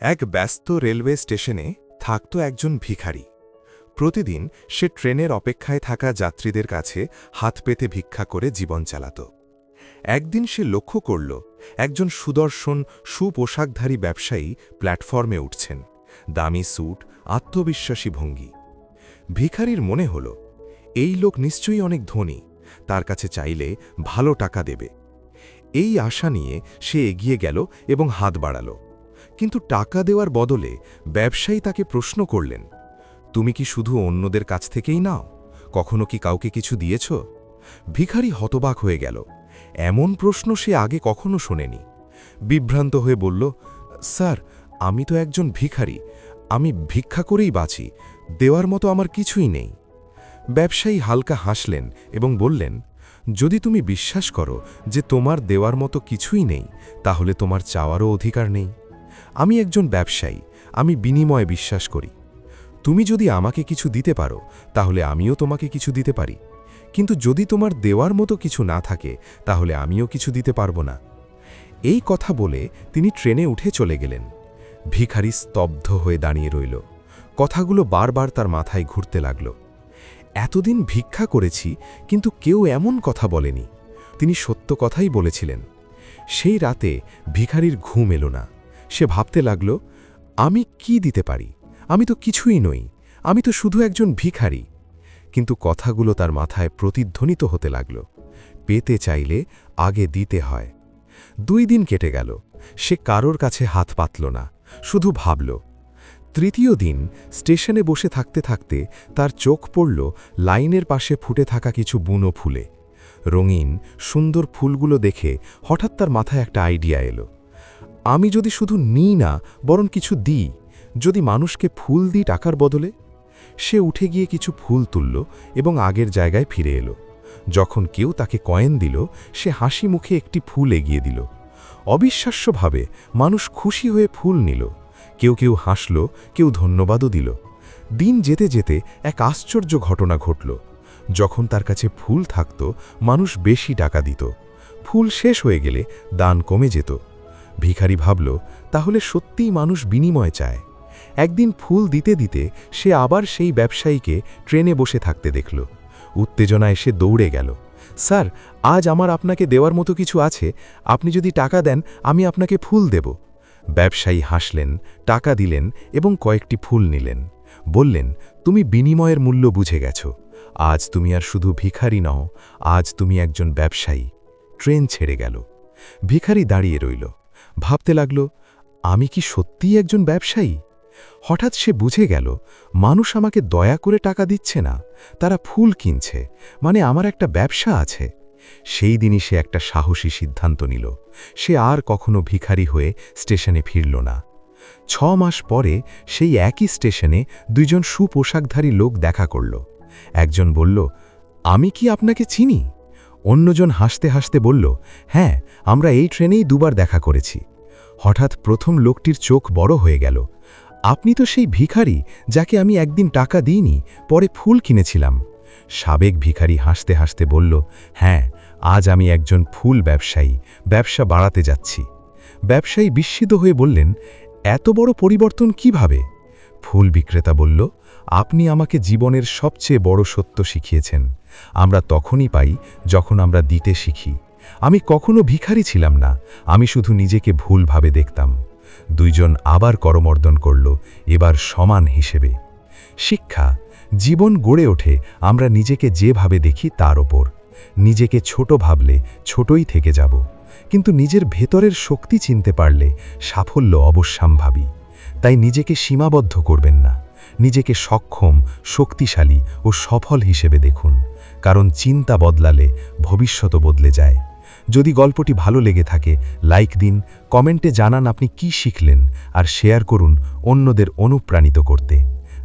এক ব্যস্ত রেলওয়ে স্টেশনে থাকত একজন ভিখারি। প্রতিদিন সে ট্রেনের অপেক্ষায় থাকা যাত্রীদের কাছে হাত পেতে ভিক্ষা করে জীবন চালাত। একদিন সে লক্ষ্য করল, একজন সুদর্শন সুপোশাকধারী ব্যবসায়ী প্ল্যাটফর্মে উঠছেন। দামি স্যুট, আত্মবিশ্বাসী ভঙ্গি। ভিখারির মনে হল, এই লোক নিশ্চয়ই অনেক ধনী, তার কাছে চাইলে ভালো টাকা দেবে। এই আশা নিয়ে সে এগিয়ে গেল এবং হাত বাড়াল। কিন্তু টাকা দেওয়ার বদলে ব্যবসায়ী তাকে প্রশ্ন করলেন, তুমি কি শুধু অন্যদের কাছ থেকেই নাও? কখনো কি কাউকে কিছু দিয়েছ? ভিখারি হতবাক হয়ে গেল। এমন প্রশ্ন সে আগে কখনো শোনেনি। বিভ্রান্ত হয়ে বলল, স্যার, আমি তো একজন ভিখারি। আমি ভিক্ষা করেই বাঁচি। দেওয়ার মতো আমার কিছুই নেই। ব্যবসায়ী হালকা হাসলেন এবং বললেন, যদি তুমি বিশ্বাস করো যে তোমার দেওয়ার মতো কিছুই নেই, তাহলে তোমার চাওয়ারও অধিকার নেই। আমি একজন ব্যবসায়ী, আমি বিনিময়ে বিশ্বাস করি। তুমি যদি আমাকে কিছু দিতে পারো, তাহলে আমিও তোমাকে কিছু দিতে পারি। কিন্তু যদি তোমার দেওয়ার মতো কিছু না থাকে, তাহলে আমিও কিছু দিতে পারব না। এই কথা বলে তিনি ট্রেনে উঠে চলে গেলেন। ভিখারি স্তব্ধ হয়ে দাঁড়িয়ে রইল। কথাগুলো বারবার তার মাথায় ঘুরতে লাগল। এতদিন ভিক্ষা করেছি, কিন্তু কেউ এমন কথা বলেনি। তিনি সত্য কথাই বলেছিলেন। সেই রাতে ভিখারির ঘুম এলো না। সে ভাবতে লাগল, আমি কি দিতে পারি? আমি তো কিছুই নই। আমি তো শুধু একজন ভিখারি। কিন্তু কথাগুলো তার মাথায় প্রতিধ্বনিত হতে লাগল। পেতে চাইলে আগে দিতে হয়। দুই দিন কেটে গেল। সে কারোর কাছে হাত পাতল না, শুধু ভাবল। তৃতীয় দিন স্টেশনে বসে থাকতে থাকতে তার চোখ পড়ল লাইনের পাশে ফুটে থাকা কিছু বুনো ফুলে। রঙিন, সুন্দর ফুলগুলো দেখে হঠাৎ তার মাথায় একটা আইডিয়া এলো। আমি যদি শুধু নিই না, বরং কিছু দিই, যদি মানুষকে ফুল দিই টাকার বদলে? সে উঠে গিয়ে কিছু ফুল তুলল এবং আগের জায়গায় ফিরে এলো। যখন কেউ তাকে কয়েন দিল, সে হাসি মুখে একটি ফুল এগিয়ে দিল। অবিশ্বাস্যভাবে মানুষ খুশি হয়ে ফুল নিল। কেউ কেউ হাসল, কেউ ধন্যবাদও দিল। দিন যেতে যেতে এক আশ্চর্য ঘটনা ঘটল। যখন তার কাছে ফুল থাকত, মানুষ বেশি টাকা দিত। ফুল শেষ হয়ে গেলে দান কমে যেত। ভিখারি ভাবল, তাহলে সত্যিই মানুষ বিনিময় চায়। একদিন ফুল দিতে দিতে সে আবার সেই ব্যবসায়ীকে ট্রেনে বসে থাকতে দেখল। উত্তেজনা এসে দৌড়ে গেল। স্যার, আজ আমার আপনাকে দেওয়ার মতো কিছু আছে। আপনি যদি টাকা দেন, আমি আপনাকে ফুল দেব। ব্যবসায়ী হাসলেন, টাকা দিলেন এবং কয়েকটি ফুল নিলেন। বললেন, তুমি বিনিময়ের মূল্য বুঝে গেছ। আজ তুমি আর শুধু ভিখারি নও, আজ তুমি একজন ব্যবসায়ী। ট্রেন ছেড়ে গেল। ভিখারি দাঁড়িয়ে রইল। ভাবতে লাগল, আমি কি সত্যিই একজন ব্যবসায়ী? হঠাৎ সে বুঝে গেল, মানুষ আমাকে দয়া করে টাকা দিচ্ছে না, তারা ফুল কিনছে মানে আমার একটা ব্যবসা আছে। সেই দিনই সে একটা সাহসী সিদ্ধান্ত নিল, সে আর কখনো ভিখারি হয়ে স্টেশনে ফিরল না। ছ মাস পরে সেই একই স্টেশনে দুইজন সুপোশাকধারী লোক দেখা করল, একজন বলল, আমি কি আপনাকে চিনি? অন্যজন হাসতে হাসতে বলল হ্যাঁ আমরা এই ট্রেনেই দুবার দেখা করেছি। হঠাৎ প্রথম লোকটির চোখ বড় হয়ে গেল। আপনি তো সেই ভিখারি যাকে আমি একদিন টাকা দিইনি, পরে ফুল কিনেছিলাম। সাবেক ভিখারি হাসতে হাসতে বলল হ্যাঁ আজ আমি একজন ফুল ব্যবসায়ী, ব্যবসা বাড়াতে যাচ্ছি। ব্যবসায়ী বিস্মিত হয়ে বললেন, এত বড় পরিবর্তন কীভাবে? ফুল বিক্রেতা বলল, আপনি আমাকে জীবনের সবচেয়ে বড় সত্য শিখিয়েছেন। আমরা তখনই পাই যখন আমরা দিতে শিখি। আমি কখনো ভিখারি ছিলাম না, আমি শুধু নিজেকে ভুলভাবে দেখতাম। দুইজন আবার করমর্দন করল, এবার সমান হিসেবে। শিক্ষা, জীবন গড়ে ওঠে আমরা নিজেকে যেভাবে দেখি তার ওপর। নিজেকে ছোট ভাবলে ছোটই থেকে যাব। কিন্তু নিজের ভেতরের শক্তি চিনতে পারলে সাফল্য অবশ্যম্ভাবী। তাই নিজেকে সীমাবদ্ধ করবেন না। নিজেকে সক্ষম, শক্তিশালী ও সফল হিসেবে দেখুন, কারণ চিন্তা বদলালে ভবিষ্যৎ বদলে যায়। যদি গল্পটি ভালো লেগে থাকে, লাইক দিন, কমেন্টে জানান আপনি কি শিখলেন, আর শেয়ার করুন অন্যদের অনুপ্রাণিত করতে।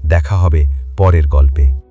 দেখা হবে পরের গল্পে।